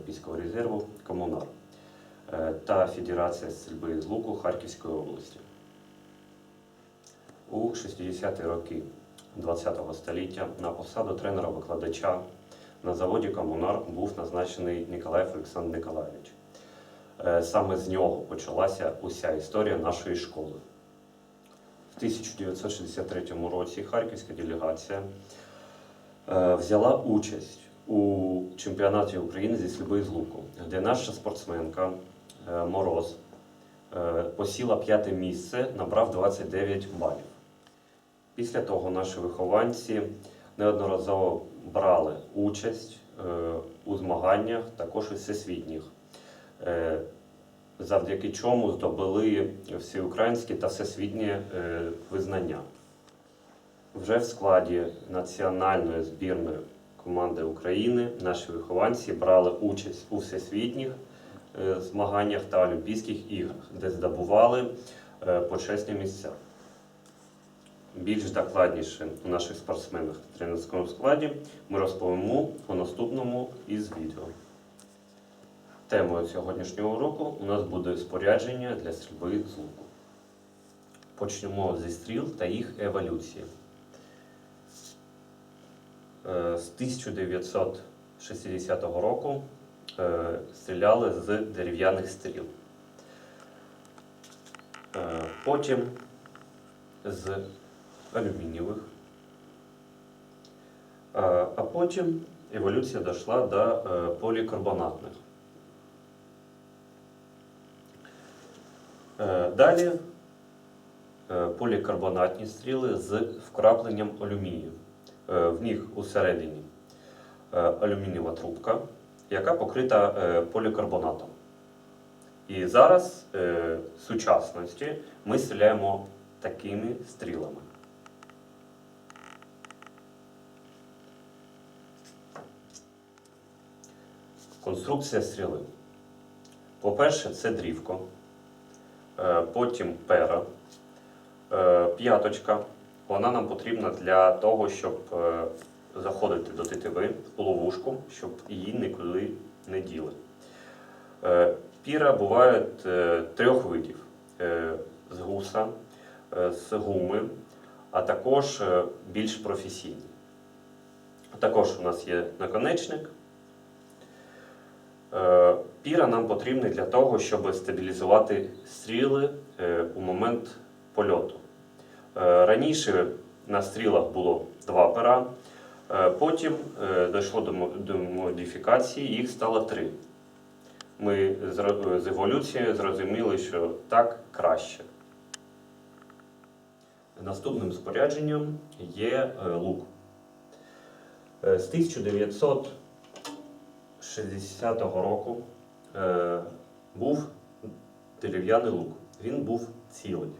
Олімпійського резерву Комунар е, та Федерація стрільби з луку Харківської області. У 60-ті роки ХХ століття на посаду тренера-викладача на заводі Комунар був назначений Ніколаєв Олександр Николаєвич. Е, Саме з нього почалася уся історія нашої школи. В 1963 році харківська делегація е, взяла участь у чемпіонаті України зі стрільби з луку, де наша спортсменка е, Мороз е, посіла п'яте місце, набрав 29 балів. Після того наші вихованці неодноразово брали участь е, у змаганнях, також і всесвітніх, завдяки чому здобули всеукраїнські та всесвітні визнання. Вже в складі національної збірної команди України наші вихованці брали участь у всесвітніх е, змаганнях та Олімпійських іграх, де здобували е, почесні місця. Більш докладніше у наших спортсменах та тренерському складі ми розповімо у наступному із відео. Темою сьогоднішнього уроку у нас буде спорядження для стрільби з луку. Почнемо зі стріл та їх еволюції. Е, З 1960 року е, стріляли з дерев'яних стріл. Е, Потім з алюмінієвих. А потім еволюція дійшла до полікарбонатних. Далі полікарбонатні стріли з вкрапленням алюмінію. Е, В них усередині е, алюмінієва трубка, яка покрита е, полікарбонатом. І зараз в сучасності ми стріляємо такими стрілами. Конструкція стріли. По-перше, це дрівко, потім пера, п'яточка. Вона нам потрібна для того, щоб е, заходити до тетиви у ловушку, щоб її нікуди не діли. Е, Піра буває е, трьох видів: з гуса, з гуми, а також більш професійні. Також у нас є наконечник. Піра нам потрібна для того, щоб стабілізувати стріли у момент польоту. Е, Раніше на стрілах було два пера, е, потім е, дійшло до модифікації, їх стало три. Ми з еволюцією зрозуміли, що так краще. Наступним спорядженням є лук. З 1960 року був дерев'яний лук. Він був цілий.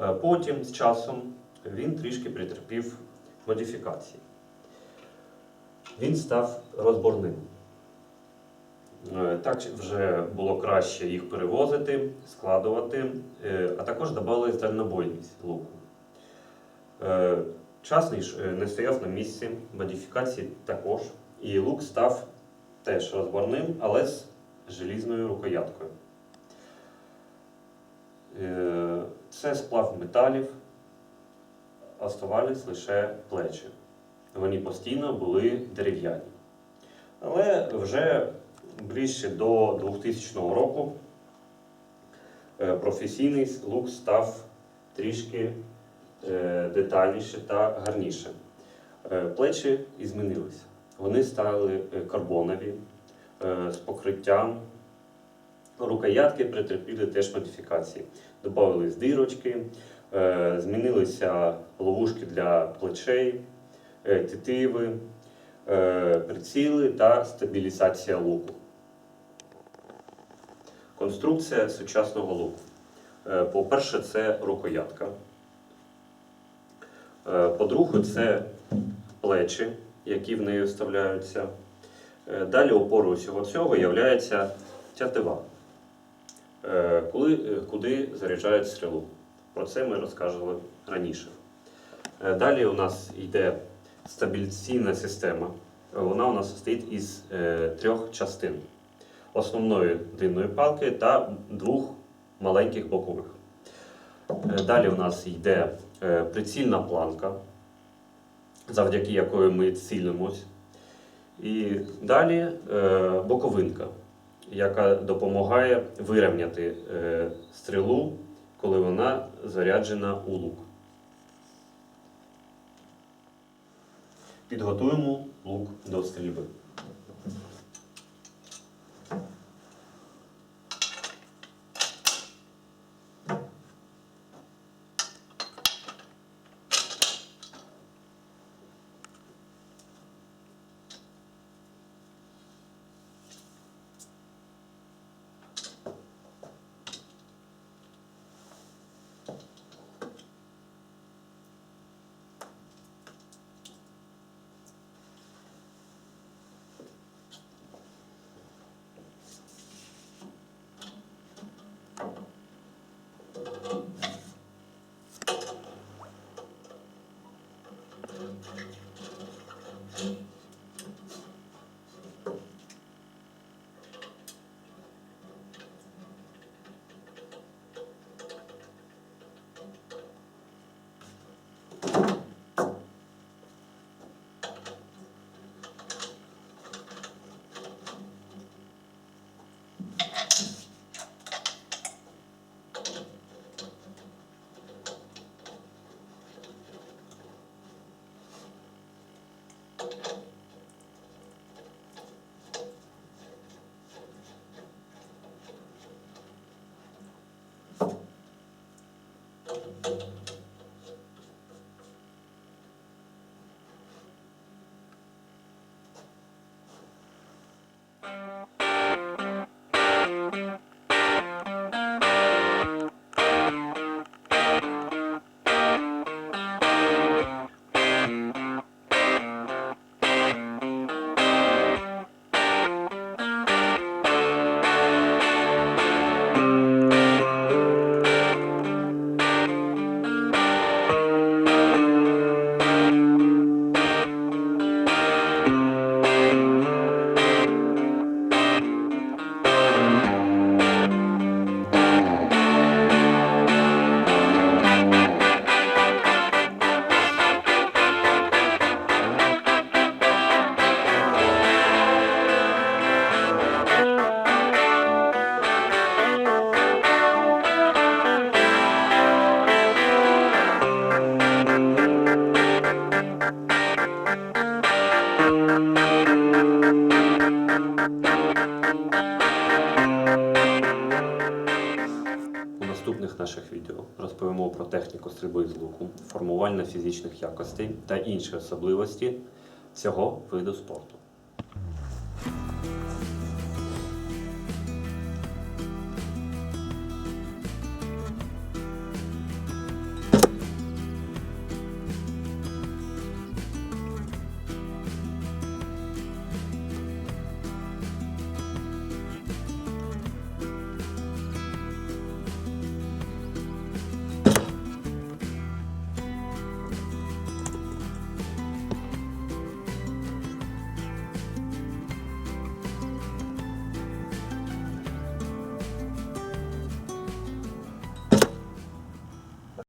Е, Потім з часом він трішки претерпів модифікації. Він став розборним. Е, Так вже було краще їх перевозити, складувати, е, а також додали дальнобойність луку. Час не йш- е, не стояв на місці, модифікації також. І лук став теж розборним, але з желізною рукояткою. Це сплав металів, оставались лише плечі. Вони постійно були дерев'яні. Але вже ближче до 2000 року е, професійний лук став трішки е, детальніше та гарніше. Е, Плечі і змінилися. Вони стали карбонові з покриттям. Рукоятки претерпіли теж модифікації. Добавились дирочки, е, змінилися ловушки для плечей, е, тетиви, е, приціли та стабілізація луку. Конструкція сучасного луку. По-перше, це рукоятка. По-друге, це плечі, які в неї вставляються. Далі опорою всього цього є тятива, коли, е, куди заряджають стрілу. Про це ми розказували раніше. Е, Далі у нас йде стабіляційна система. Вона у нас состоїть із е, трьох частин: основної длинної палки та двох маленьких бокових. Е, Далі у нас йде е, прицільна планка, завдяки якої ми цілимось. І далі е, боковинка, яка допомагає вирівняти е, стрілу, коли вона заряджена у лук. Підготуємо лук до стрільби. У про техніку стрільби з луку, формування фізичних якостей та інші особливості цього виду спорту.